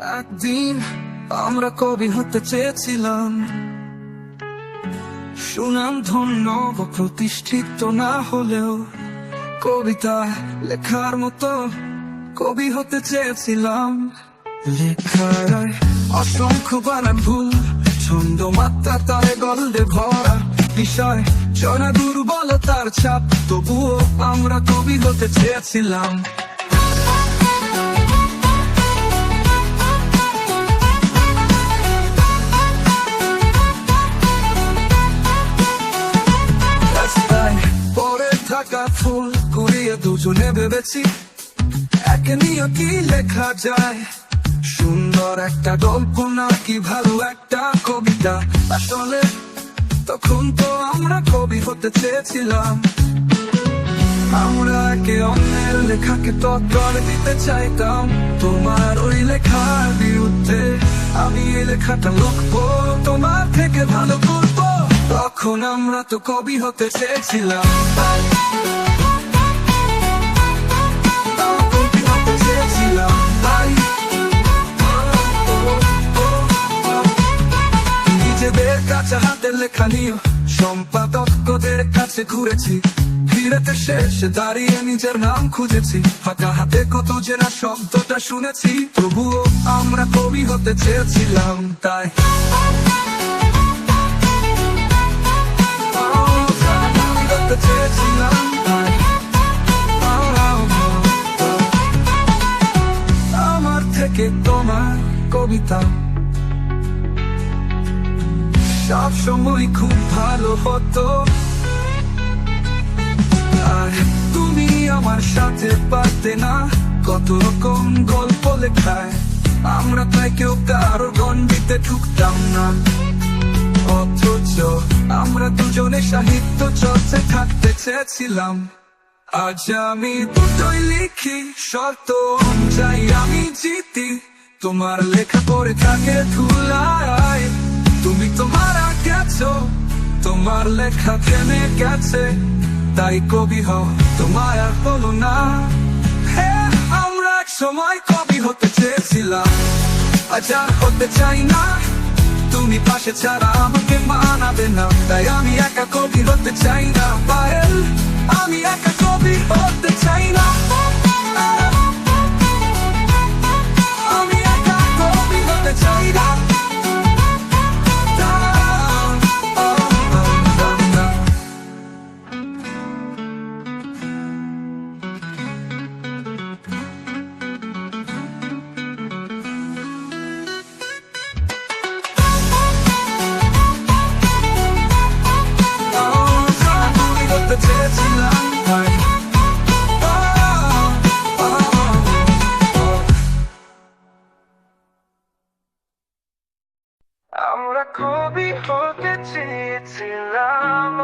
একদিন আমরা কবি হতে চেয়েছিলাম। সুনাম ধন্য প্রতিষ্ঠিত না হলেও কবিতা লেখার মতো কবি হতে চেয়েছিলাম। লেখার অসংখ্য বানান ভুল, ছন্দ মাত্রা তারে গল্পে ভরা বিষয়, জনা দুর্বলতার ছাপ, তবুও আমরা কবি হতে চেয়েছিলাম। থাকা ফুল কুড়িয়ে দুজনে ভেবেছি। একে নিয়ে কি লেখা যায়? সুন্দর একটা গল্প নাকি ভালো একটা কবিতা? আসলে তখন তো আমরা কবি হতে চেয়েছিলাম। আমরা একে অন্যের লেখাকে টক্কর দিতে চাইতাম। তোমার ওই লেখার বিরুদ্ধে আমি এই লেখাটা লিখব তোমার থেকে ভালো করব। তখন আমরা তো কবি হতে চেয়েছিলাম। কাছে লেখা নিয়ে সম্পাদকদের কাছে ঘুরেছি। ফিরেতে শেষে, দাঁড়িয়ে নিজের নাম খুঁজেছি। ফাঁকা হাতে কত জেরা শব্দটা শুনেছি, তবুও আমরা কবি হতে চেয়েছিলাম, তাই। আমার থেকে তোমার কবিতা সব সময় খুব ভালো হতো। আর তুমি আমার সাথে পারতে না, কত রকম গল্প লেখায়। আমরা তাই কেউ কারও গণ্ডিতে ঢুকতাম না। অথচ আমরা দুজনে সাহিত্য চর্চে থাকতে চেয়েছিলাম। আজ আমি দুটোই লিখি, শর্ত অনুযায়ী আমি জিতি। তোমার লেখা পড়ে থাকে ধুলায়। তুমি তোমার গেছো, তোমার লেখা থেমে গেছে, তাই কবি হও তোমার আর বলো না। হ্যাঁ আমরা এক সময় কবি হতে চেয়েছিলাম, আজ আর হতে চাই না। তুমি পাশে ছাড়া আমাকে মানাবে না, তাই আমি একা কবি হতে চাই না, পায়েল, আমি একা কবি হতে চাই না। আমরা কবি হতে চেয়েছিলাম